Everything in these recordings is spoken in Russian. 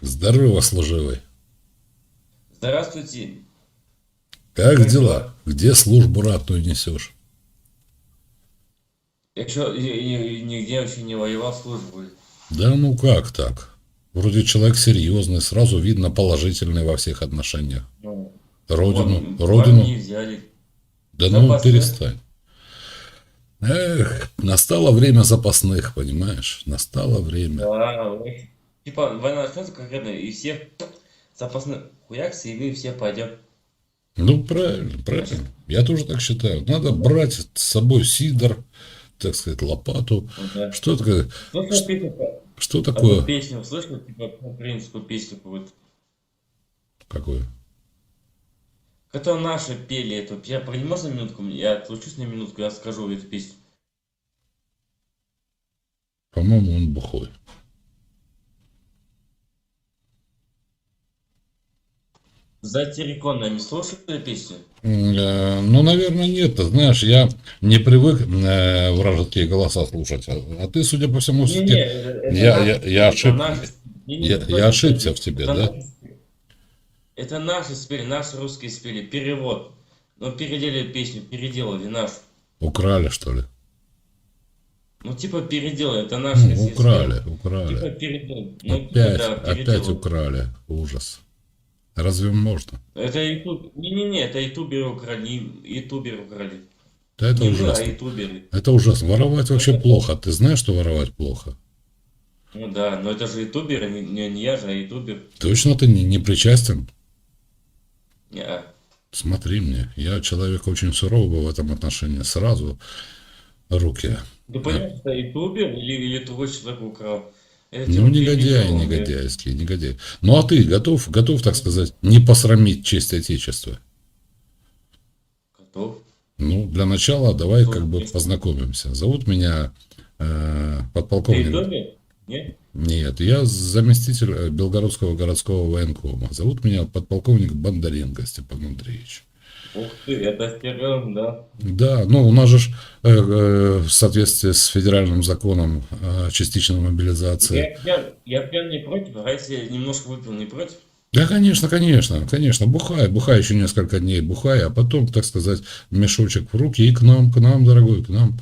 Здорово, служивый. Здравствуйте. Как Как дела? дела? Где службу ратную несешь? Якщо і, і, і нігде ще не воював службу. Да ну как так? Вроде человек серьезный, сразу видно положительный во всех отношениях. Ну, Родину, вот, родину. Не взяли. Да ну запасных. перестань. Эх, настало время запасных, понимаешь? Настало время. Да, вы- типа война начнется конкретно, и все запасные хуяксы, и все пойдем. Ну, правильно, правильно. Я тоже так считаю. Надо брать с собой сидор, так сказать, лопату. Да. Что такое? Слышал песню, про- Что такое? песню слышал, типа украинскую песню какую-то. Какое? Это наши пели эту. Я про- можно минутку? Я отлучусь на минутку, я скажу эту песню. По-моему, он бухой. За терриконами слушали песню? Э, Ну, наверное, нет. Ты знаешь, я не привык э, вражеские голоса слушать. А а ты, судя по всему, Не-не, все-таки- это Я- я- я ошиб- не-не, я- я ошибся в тебе, это да? спели. Это наши спели, наши русские спели, перевод. Ну, переделали песню, переделали нашу. украли, что ли? Ну, типа переделали, это наши. Ну, украли, украли. Типа переделали. Ну, Опять, да, опять украли. Ужас. Разве можно? Это ютуб... Не-не-не, это ютуберы украли, ютуберы украли. Да это не мы, а ужасно. ютуберы. Это ужасно. Воровать вообще плохо. Ты знаешь, что воровать плохо? Ну да, но это же ютуберы, не, не, не я же, а ютубер. Точно ты не, не причастен? Не, а. Смотри мне. Я человек очень суровый в этом отношении. Сразу руки. Ты понимаешь, это ютубер или, или другой человек украл? Ну, негодяй, негодяйский, негодяй. Ну, а ты готов, готов, так сказать, не посрамить честь Отечества? Готов. Ну, для начала давай Ну, как бы познакомимся. Зовут меня э, подполковник. Нет? Нет, я заместитель э, Белгородского городского военкома. Зовут меня подполковник Бондаренко Степан Андреевич. Ух ты, это серьезно, да? Да, ну у нас же э, э, в соответствии с федеральным законом о частичной мобилизации. Я, я, я прям не против, а если немножко выпил, не против? Да, конечно, конечно, конечно, бухай, бухай еще несколько дней, бухай, а потом, так сказать, мешочек в руки и к нам, к нам, дорогой, к нам.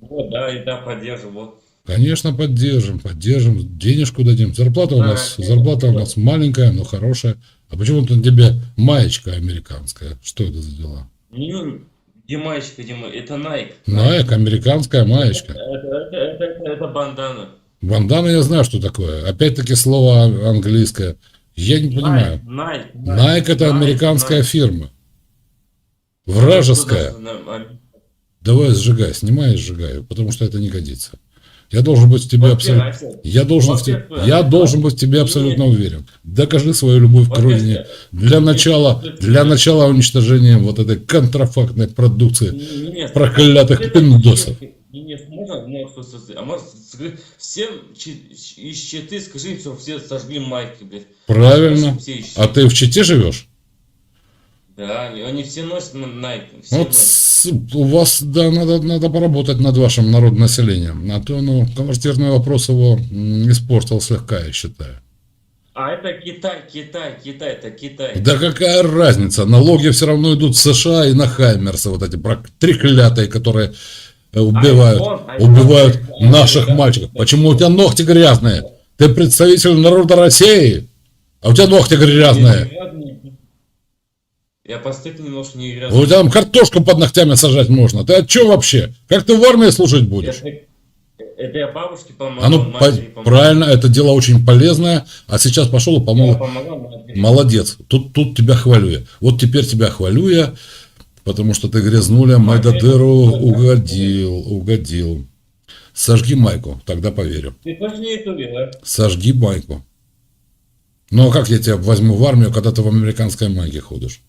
Вот, да, и да, поддержу, вот. Конечно, поддержим, поддержим, денежку дадим. Зарплата у А, нас, ну, зарплата у нас маленькая, но хорошая. А почему-то на тебе маечка американская. Что это за дела? Не, Димайчика, Дима, это Nike. Найк, американская маечка. Это, это, это, это, это бандана. Бандана я знаю, что такое. Опять-таки слово английское. Я не понимаю. Nike, Nike, Найк это Nike, американская Nike. фирма. Вражеская. Давай сжигай, снимай и сжигай, потому что это не годится. Я должен быть в тебе абсолютно... Я должен, в те- я должен быть в тебе абсолютно уверен. Докажи свою любовь к родине. Для начала, для начала уничтожения вот этой контрафактной продукции проклятых пиндосов. Не, не, можно, а может, скажи, всем из Читы скажи, что все сожгли майки, блядь. Правильно. А ты в Чите живешь? Да, они все носят. Все Вот носят. У вас, да, надо, надо поработать над вашим народным населением. А то, ну, квартирный вопрос его испортил слегка, я считаю. А это Китай, Китай, Китай, это Китай. Да какая разница? Налоги все равно идут в США и на Хаймерсы, вот эти треклятые, которые э, убивают, iPhone, iPhone, убивают iPhone, наших мальчиков. да. Почему у тебя ногти грязные? Ты представитель народа России, а у тебя ногти грязные. Я постык немножко не грязный. тебя там картошку под ногтями сажать можно. Ты о чем вообще? Как ты в армии служить будешь? Это, это я бабушке помогал, А ну, по- помогал. правильно, это дело очень полезное. А сейчас пошел и Я помог. помогал матери. Молодец. Тут, тут тебя хвалю я. Вот теперь тебя хвалю я, потому что ты грязнуля Майдадыру угодил, угодил. Сожги майку, тогда поверю. Ты точно не ютубер, да? Сожги майку. Ну а как я тебя возьму в армию, когда ты в американской майке ходишь?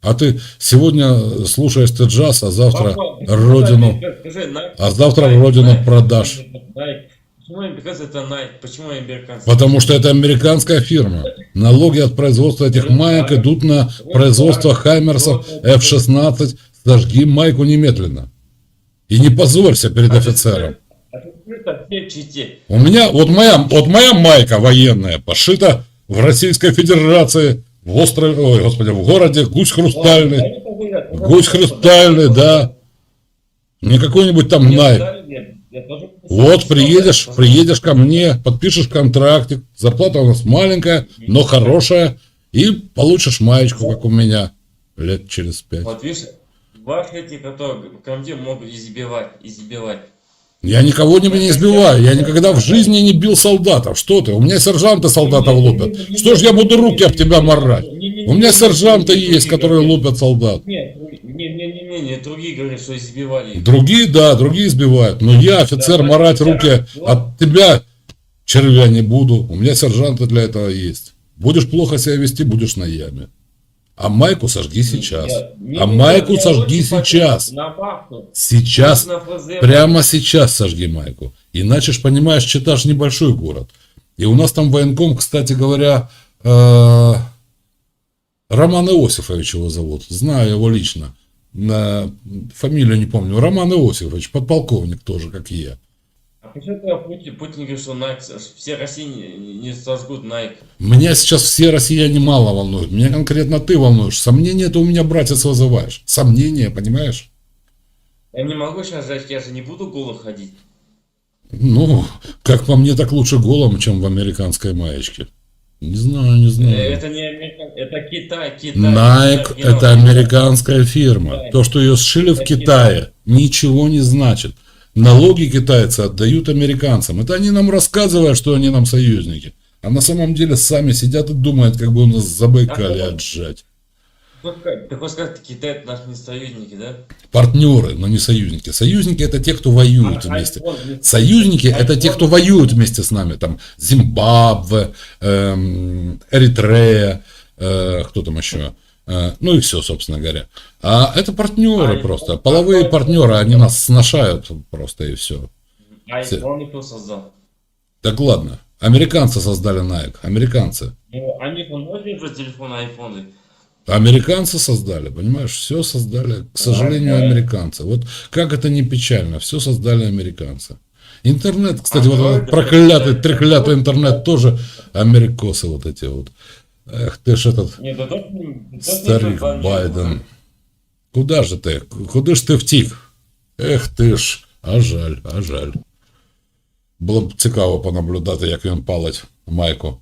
А ты сегодня слушаешь ты джаз, а завтра Папа, родину, а завтра родину продашь. Почему американцы это Nike? Почему американцы? Потому что это американская фирма. Налоги от производства этих маек идут на производство Хаймерсов F-16. Сожги майку немедленно. И не позорься перед офицером. А в Чите. У меня, вот моя, вот моя майка военная пошита в Российской Федерации, в острове, ой, господи, в городе Гусь Хрустальный. Гусь Хрустальный, да. Не какой-нибудь там тоже Вот приедешь, приедешь ко мне, подпишешь контрактик, зарплата у нас маленькая, но хорошая, и получишь маечку, как у меня, лет через пять. Вот видишь, ваши эти, которые ко мне могут избивать, избивать. Я никого не, не избиваю, я никогда в жизни не бил солдатов. Что ты? У меня сержанты солдатов лупят. Что ж я буду руки об тебя морать? У меня сержанты есть, которые лупят солдат. Нет, не, не, не, не, не, другие говорят, что избивали. Другие, да, другие избивают. Но я, офицер, морать руки от тебя, червя, не буду. У меня сержанты для этого есть. Будешь плохо себя вести, будешь на яме. А майку сожги сейчас. Я- не, А не, майку я сожги очень сейчас. Сейчас. Прямо сейчас сожги майку. Иначе ж, понимаешь, Читаж небольшой город. И у нас там военком, кстати говоря, э, Роман Иосифович его зовут. Знаю его лично. На- Фамилию не помню. Роман Иосифович, подполковник тоже, как и я. Путин, Путин говорит, что Nike, все России не, сожгут Nike? Меня сейчас все россияне мало волнуют. Меня конкретно ты волнуешь. Сомнения ты у меня, братец, вызываешь. Сомнения, понимаешь? Я не могу сейчас жать, я же не буду голо ходить. Ну, как по мне, так лучше голым, чем в американской маечке. Не знаю, не Э, знаю. Это не Америка, это Китай, Китай. Nike Китай, это Китай. американская фирма. Да. То, что ее сшили в Это Китае, ничего не значит. Налоги китайцы отдают американцам. Это они нам рассказывают, что они нам союзники. А на самом деле сами сидят и думают, как бы у нас Забайкалье А, отжать. Ты хочешь сказать, Китай это наши не союзники, да? Партнеры, но не союзники. Союзники это те, кто воюют А, вместе. не- Союзники это те, кто воюют вместе с нами. Там Зимбабве, эм, Эритрея, э, кто там еще. Э, ну и все, собственно говоря. А это партнеры iPhone- просто. Половые iPhone- партнеры, они нас сношают просто и все. А iPhone кто создал? Так ладно. Американцы создали Nike. Американцы. Ну, они помножили уже телефоны айфоны. Американцы создали, понимаешь, все создали, к сожалению, американцы. Вот как это не печально, все создали американцы. Интернет, кстати, А вот что этот это проклятый, треклятый интернет тоже америкосы вот эти вот. Эх ты ж этот Нет, да тот не- тот не старик создал Байден. ничего. Куда же ты? Куди ж ти втік? Ех ти ж, а жаль, а жаль. Було б цікаво понаблюдати, як він палить майку.